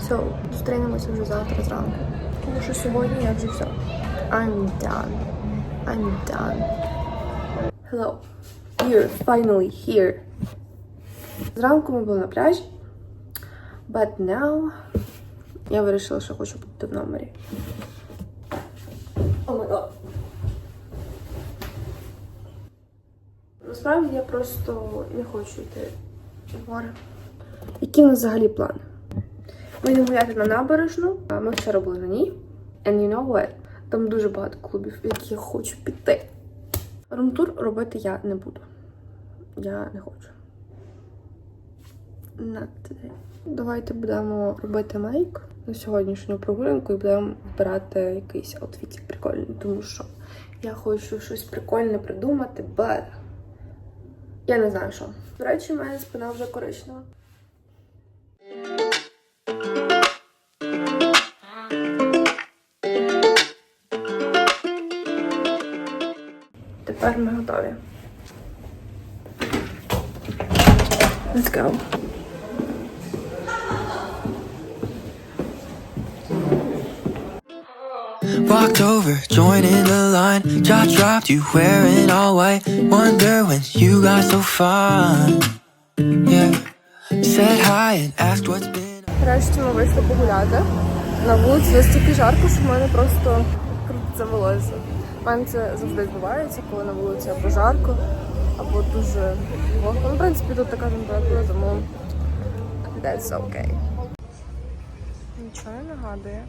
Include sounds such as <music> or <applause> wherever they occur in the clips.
So, зустрінемося вже завтра зранку. Тому що сьогодні я вже все. I'm done. I'm done. Hello. You're finally here. Зранку ми були на пляжі. But now я вирішила, що хочу бути в номері. Май гад. Насправді я просто не хочу йти в море. Які в нас взагалі плани? Ми йдемо гуляти на набережну, а ми вчора були на ній. And you know what? Там дуже багато клубів, в які я хочу піти. Румтур робити я не буду. Я не хочу. Not. Давайте будемо робити мейк на сьогоднішню прогулянку і будемо вибирати якийсь аутфітик прикольний, тому що я хочу щось прикольне придумати, but я не знаю що. До речі, мене спина вже коричнева. Тепер ми готові. Let's go. Walked over, joining the line. Jaw dropped, you wearing all white. Wonder when you got so fine. Yeah. Said hi and asked what's been. Нарешті ми вийшли погуляти. На вулиці настільки жарко, що в мене просто крутиться волосся. Мене це завжди відбувається, коли на вулиці або жарко, або дуже вогко. Ну, в принципі, тут така температура, тому that's okay. Нічого не нагадує.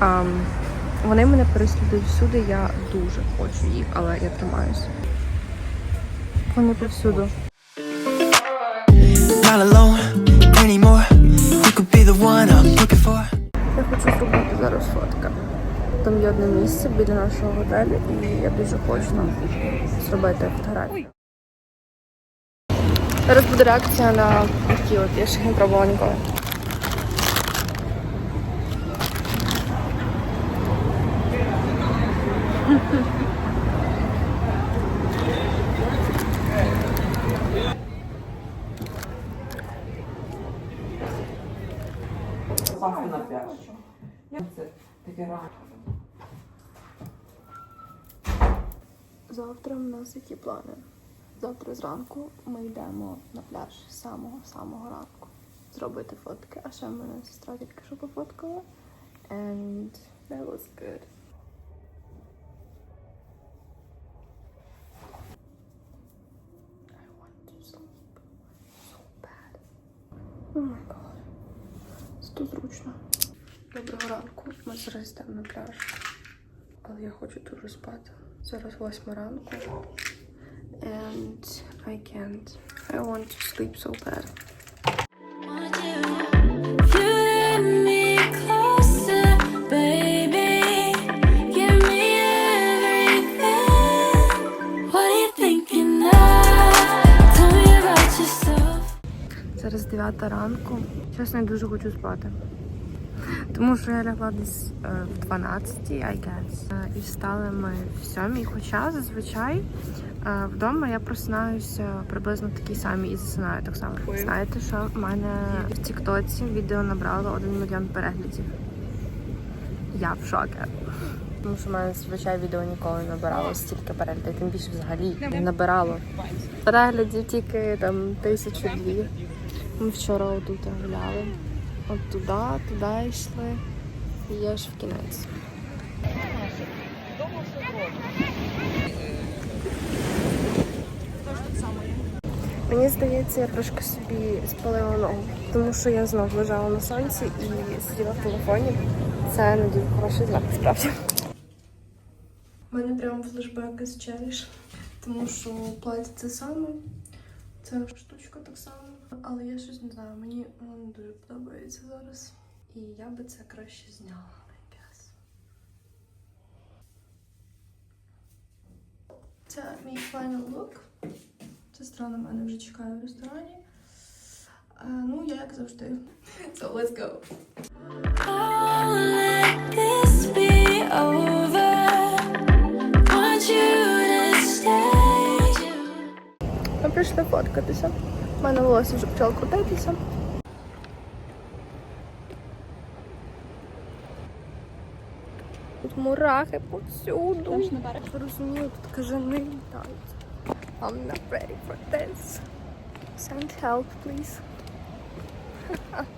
Um, вони мене переслідують всюди, я дуже хочу їх, але я тримаюся. Вони повсюду. Not alone anymore. You could be the one I'm looking for. Хочу зробити зараз фотка. Там є одне місце біля нашого готелю, і я дуже хочу нам зробити фотографію. Зараз буде реакція на такі от, я ще не пробувала ніколи. Пахне на пляж. Це таке рано. Завтра в нас які плани? Завтра зранку ми йдемо на пляж з самого-самого ранку. Зробити фотки. А ще мене сестра тільки що пофоткала. And that was good. I want to sleep so bad. Oh. Доброго ранку. Ми зараз йдемо на пляж. Але я хочу дуже спати. Зараз восьма ранку. And I can't. I want to sleep so bad. Want you. If you let me closer, baby, give me everything. What are you thinking of? Tell me about yourself. Зараз 9 ранку. Чесно, я дуже хочу спати. Тому що я лягла десь е, в 12, I guess. Е, І встали ми в 7. Хоча зазвичай е, вдома я просинаюся приблизно в такій самій і засинаю так само. Знаєте, що в мене в Тіктоці відео набрало 1 мільйон переглядів. Я в шокі. Тому що в мене зазвичай відео ніколи не набирало стільки переглядів, тим більше взагалі не набирало. Переглядів тільки там тисячу дві. Ми вчора отут гуляли. От туди, туди йшли. І аж в кінець. Мені здається, я трошки собі спалила ногу, тому що я знов лежала на сонці і сиділа в телефоні. Це не дуже хороший знак, насправді. У мене прямо флешбеки з черіш. Тому що плаття це саме, ця штучка так само. Але я щось не знаю, мені воно не дуже подобається зараз. І я би це краще зняла, Це мій final look. Сестра на мене вже чекає в ресторані. А, ну, я як завжди. <laughs> So let's go. Oh, let this be over. Want you to stay. Ми прийшли фоткатися. У мене волосся вже почало крутитися. Тут мурахи повсюду. Розумію, тут кажани літають. I'm not ready for this. Send help, please. <laughs>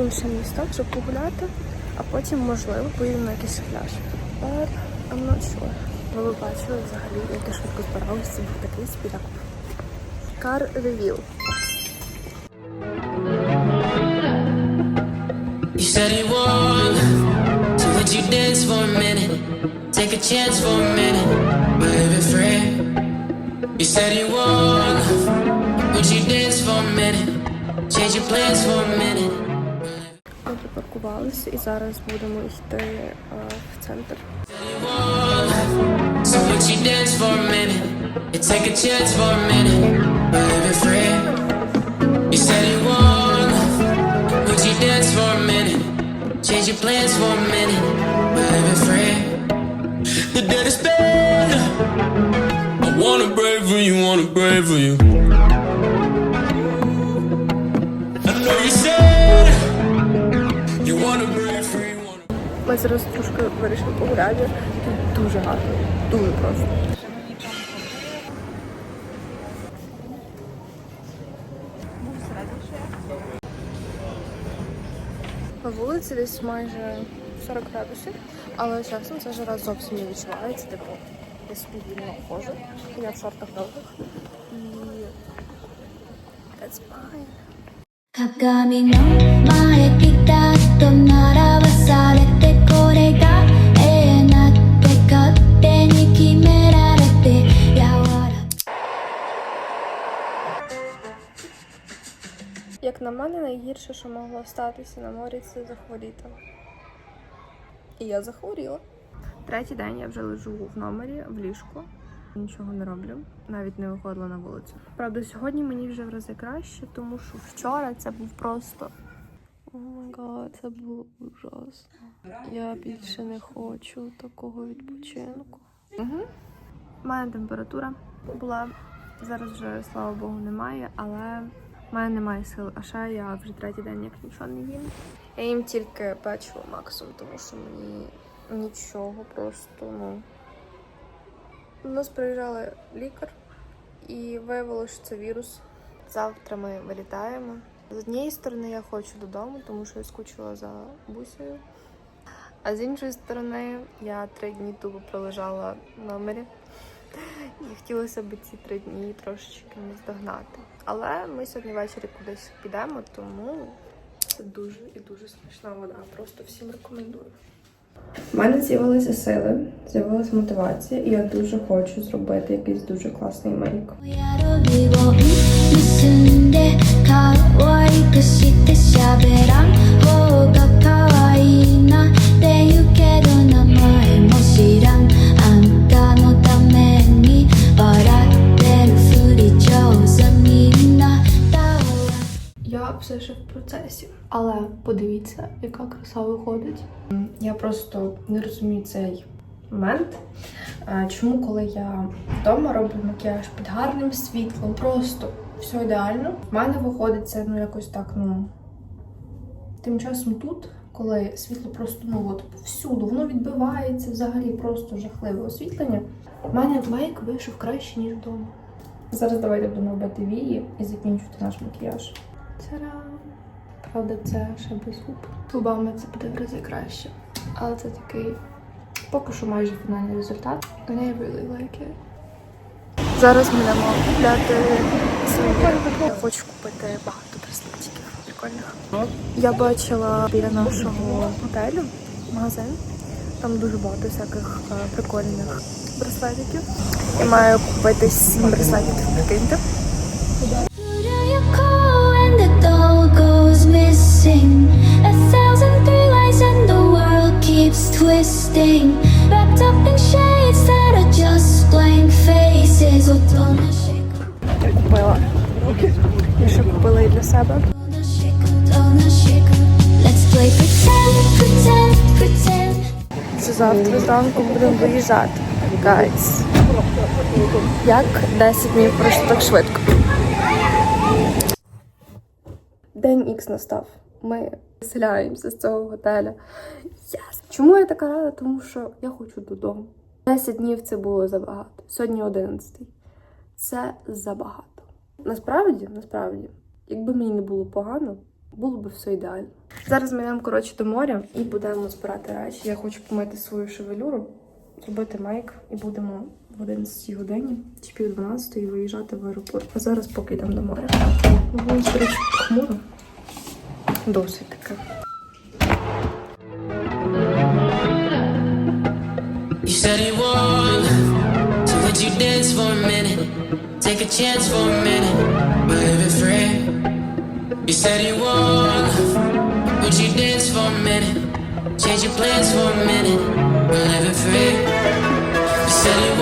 інше місто, щоб погуляти, а потім, можливо, поїдемо на якийсь пляж. But I'm not sure. Ви бачили взагалі, як я швидко збиралася, це був такий спіляк. Кар ревіл. You said you won, so would you dance for a minute? Take a chance for a minute, baby friend. You said you won, would you dance for a minute? Change your plans for a minute. Ми припаркувалися і зараз будемо йти е, в центр. You won, so would you dance for a minute? And take a chance for a minute, baby friend. You said you won, would you dance for a minute? Change your plans for a minute, baby friend. The dead is bad. I wanna brave for you, wanna brave for you. Ми зараз трошки вирішили погуляти. Тут дуже гарно, дуже просто. На вулиці десь майже 40 градусів, але чесно, це жара зовсім не відчувається. Типу, я собі вільно ходжу, я в шортах довгих. І that's fine. На мене, найгірше, що могло статися на морі, це захворіти. І я захворіла. Третій день я вже лежу в номері в ліжку. Нічого не роблю, навіть не виходила на вулицю. Правда, сьогодні мені вже в рази краще, тому що вчора це був просто. О май гад, це було ужасно. Я більше не хочу такого відпочинку. Угу. У мене температура була. Зараз вже, слава Богу, немає, але в мене немає сил. А ще я вже третій день як нічого не їм. Я їм тільки печиво максимум, тому що мені нічого просто, ну. У нас приїжджали лікар і виявилося, що це вірус. Завтра ми вилітаємо. З однієї сторони я хочу додому, тому що я скучила за бусею. А з іншої сторони, я три дні тупо пролежала в номері. І хотілося б ці три дні трошечки не здогнати. Але ми сьогодні ввечері кудись підемо, тому це дуже і дуже смачна вода. Просто всім рекомендую. У мене з'явилися сили, з'явилася мотивація, і я дуже хочу зробити якийсь дуже класний мейк. Подивіться, яка краса виходить. Я просто не розумію цей момент. Чому, коли я вдома роблю макіяж під гарним світлом, просто все ідеально. В мене виходить це ну якось так, ну. Тим часом тут, коли світло просто ну от всюди, воно відбивається взагалі просто жахливе освітлення. У мене майк вийшов краще, ніж вдома. Зараз давайте будемо робити вії і закінчувати наш макіяж. Та-дам! Правда, це ще без губ. Губами це буде в рази краще. Але це такий поки що майже фінальний результат. I really like it. Зараз ми йдемо купляти сувеніри. Я хочу купити багато браслетиків прикольних. Я бачила біля нашого готелю магазин. Там дуже багато всяких е, прикольних браслетиків. І маю купити сім браслетиків, прикиньте. Missing? A thousand three lies and the world keeps twisting. Wrapped up in shades that are just blank faces. Oh, don't shake, Я купила. Я ще купила і для себе. shake, shake. Let's play pretend, pretend, pretend. Це завтра зранку будемо виїжджати. Гайс. Як 10 днів пройшло так швидко. День Ікс настав. Ми виселяємося з цього готеля. Yes. Чому я така рада? Тому що я хочу додому. 10 днів це було забагато. Сьогодні 11. Це забагато. Насправді, насправді, якби мені не було погано, було б все ідеально. Зараз ми йдемо коротше до моря і будемо збирати речі. Я хочу помити свою шевелюру, зробити мейк і будемо в 11 годині чи пів 12 виїжджати в аеропорт. А зараз поки йдемо до моря. Хмуро. досить таке. You said you want. so would you dance for a minute? Take a chance for a minute, but live it free. You said you want. would you dance for a minute? Change your plans for a minute, but live it free. You said you